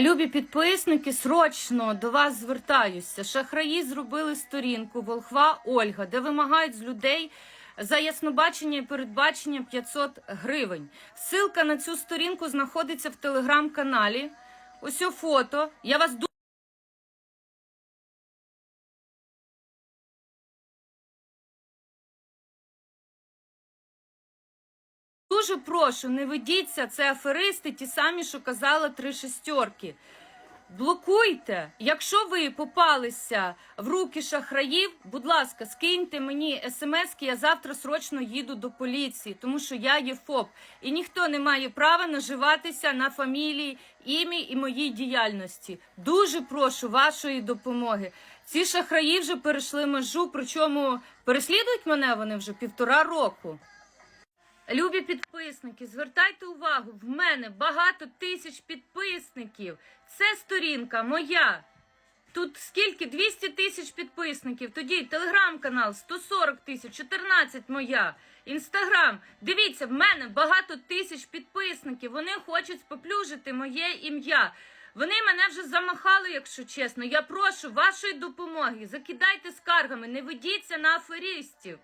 Любі підписники, срочно до вас звертаюся. Шахраї зробили сторінку Волхва Ольга, де вимагають з людей за яснобачення і передбачення 500 гривень. Ссылка на цю сторінку знаходиться в телеграм-каналі. Ось фото. Я вас ду- Дуже прошу, не ведіться, це аферисти, ті самі, що казала три шестерки. Блокуйте. Якщо ви попалися в руки шахраїв, будь ласка, скиньте мені смс, я завтра срочно їду до поліції, тому що я є ФОП. І ніхто не має права наживатися на фамілії, ім'ї і моїй діяльності. Дуже прошу вашої допомоги. Ці шахраї вже перейшли межу, причому переслідують мене вони вже півтора року. Любі підписники, звертайте увагу, в мене багато тисяч підписників. Це сторінка моя. Тут скільки? 200 тисяч підписників. Тоді телеграм-канал 140 тисяч, 14 моя. Інстаграм. Дивіться, в мене багато тисяч підписників. Вони хочуть споплюжити моє ім'я. Вони мене вже замахали, якщо чесно. Я прошу вашої допомоги. Закидайте скаргами, не ведіться на аферистів.